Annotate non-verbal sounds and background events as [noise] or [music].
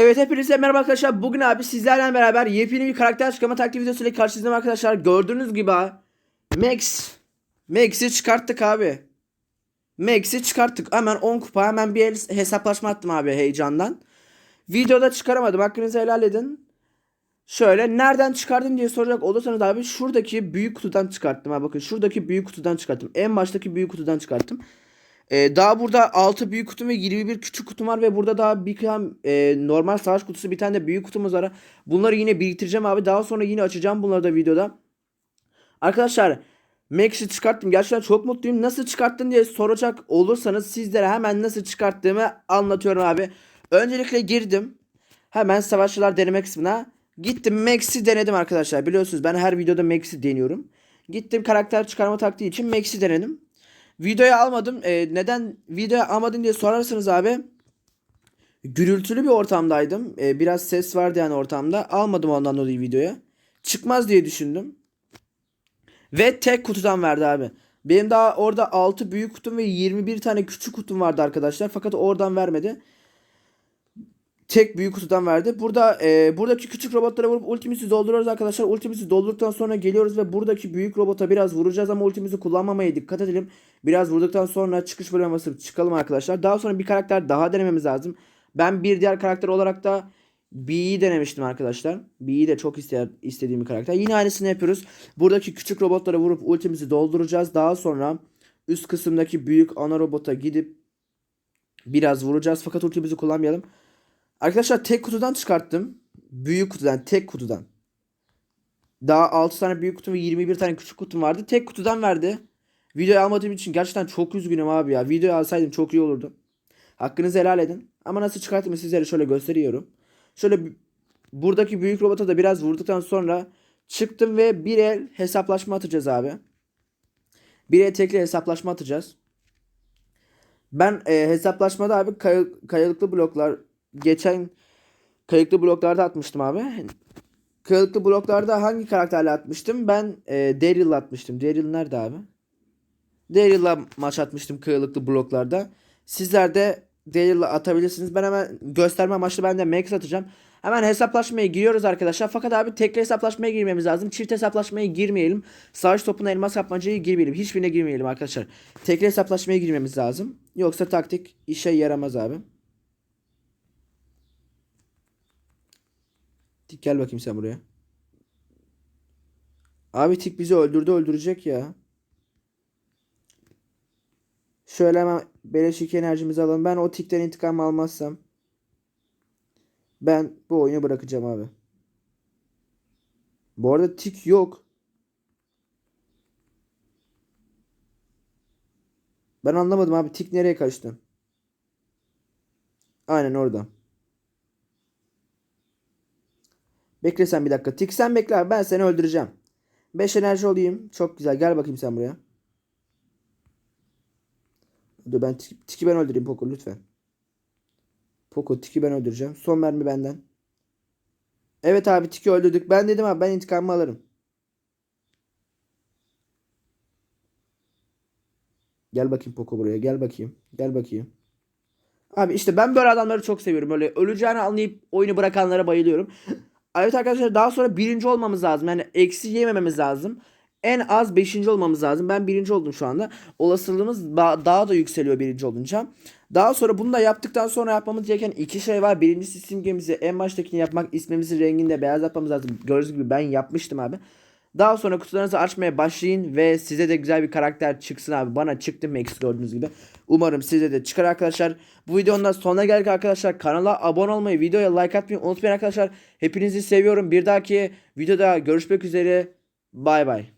Evet hepinize merhaba arkadaşlar. Bugün abi sizlerle beraber yepyeni bir karakter çıkarma taktiği videosuyla karşınızdayım arkadaşlar. Gördüğünüz gibi ha, Max. Max'i çıkarttık abi. Max'i çıkarttık. Hemen 10 kupa hemen bir hesaplaşma attım abi heyecandan. Videoda çıkaramadım. Hakkınızı helal edin. Şöyle nereden çıkardım diye soracak olursanız abi şuradaki büyük kutudan çıkarttım. Ha bakın şuradaki büyük kutudan çıkarttım. En baştaki büyük kutudan çıkarttım. Ee, daha burada 6 büyük kutum ve 21 küçük kutum var ve burada daha bir tane normal savaş kutusu bir tane de büyük kutumuz var. Bunları yine biriktireceğim abi. Daha sonra yine açacağım bunları da videoda. Arkadaşlar Max'i çıkarttım. Gerçekten çok mutluyum. Nasıl çıkarttın diye soracak olursanız sizlere hemen nasıl çıkarttığımı anlatıyorum abi. Öncelikle girdim. Hemen savaşçılar deneme kısmına. Gittim Max'i denedim arkadaşlar. Biliyorsunuz ben her videoda Max'i deniyorum. Gittim karakter çıkarma taktiği için Max'i denedim. Videoya almadım. Ee, neden videoya almadın diye sorarsanız abi. Gürültülü bir ortamdaydım. Ee, biraz ses vardı yani ortamda. Almadım ondan dolayı videoya. Çıkmaz diye düşündüm. Ve tek kutudan verdi abi. Benim daha orada 6 büyük kutum ve 21 tane küçük kutum vardı arkadaşlar. Fakat oradan vermedi. Tek büyük kutudan verdi. Burada e, buradaki küçük robotlara vurup ultimizi dolduruyoruz arkadaşlar. Ultimizi doldurduktan sonra geliyoruz ve buradaki büyük robota biraz vuracağız ama ultimizi kullanmamaya dikkat edelim. Biraz vurduktan sonra çıkış bölümüne basıp çıkalım arkadaşlar. Daha sonra bir karakter daha denememiz lazım. Ben bir diğer karakter olarak da B'yi denemiştim arkadaşlar. B'yi de çok ister, istediğim bir karakter. Yine aynısını yapıyoruz. Buradaki küçük robotlara vurup ultimizi dolduracağız. Daha sonra üst kısımdaki büyük ana robota gidip biraz vuracağız. Fakat ultimizi kullanmayalım. Arkadaşlar tek kutudan çıkarttım. Büyük kutudan, tek kutudan. Daha 6 tane büyük kutum ve 21 tane küçük kutum vardı. Tek kutudan verdi. Videoyu almadığım için gerçekten çok üzgünüm abi ya. Videoyu alsaydım çok iyi olurdu. Hakkınızı helal edin. Ama nasıl çıkarttığımı sizlere şöyle gösteriyorum. Şöyle buradaki büyük robota da biraz vurduktan sonra çıktım ve bir el hesaplaşma atacağız abi. Bir el tekli hesaplaşma atacağız. Ben e, hesaplaşmada abi kay- kayalıklı bloklar geçen kayıklı bloklarda atmıştım abi. Kayıklı bloklarda hangi karakterle atmıştım? Ben e, Daryl'la atmıştım. Daryl nerede abi? Daryl'la maç atmıştım kayıklı bloklarda. Sizler de Daryl'la atabilirsiniz. Ben hemen gösterme amaçlı ben de Max atacağım. Hemen hesaplaşmaya giriyoruz arkadaşlar. Fakat abi tekli hesaplaşmaya girmemiz lazım. Çift hesaplaşmaya girmeyelim. Savaş topuna elmas kapmacaya girmeyelim. Hiçbirine girmeyelim arkadaşlar. Tekli hesaplaşmaya girmemiz lazım. Yoksa taktik işe yaramaz abi. Tik gel bakayım sen buraya. Abi Tik bizi öldürdü öldürecek ya. Şöyle hemen beleş iki enerjimizi alalım. Ben o Tik'ten intikam almazsam ben bu oyunu bırakacağım abi. Bu arada Tik yok. Ben anlamadım abi Tik nereye kaçtı? Aynen orada. Bekle sen bir dakika. Tik sen bekle abi. Ben seni öldüreceğim. 5 enerji olayım. Çok güzel. Gel bakayım sen buraya. Dur ben tiki, tiki ben öldüreyim Poco lütfen. Poco tiki ben öldüreceğim. Son mermi benden. Evet abi tiki öldürdük. Ben dedim abi ben intikamımı alırım. Gel bakayım Poco buraya. Gel bakayım. Gel bakayım. Abi işte ben böyle adamları çok seviyorum. Böyle öleceğini anlayıp oyunu bırakanlara bayılıyorum. [laughs] Evet arkadaşlar daha sonra birinci olmamız lazım. Yani eksi yemememiz lazım. En az beşinci olmamız lazım. Ben birinci oldum şu anda. Olasılığımız daha da yükseliyor birinci olunca. Daha sonra bunu da yaptıktan sonra yapmamız gereken iki şey var. Birincisi simgemizi en baştakini yapmak. ismimizin renginde beyaz yapmamız lazım. Gördüğünüz gibi ben yapmıştım abi. Daha sonra kutularınızı açmaya başlayın ve size de güzel bir karakter çıksın abi. Bana çıktı Max gördüğünüz gibi. Umarım size de çıkar arkadaşlar. Bu videonun da sonuna geldik arkadaşlar. Kanala abone olmayı, videoya like atmayı unutmayın arkadaşlar. Hepinizi seviyorum. Bir dahaki videoda görüşmek üzere. Bay bay.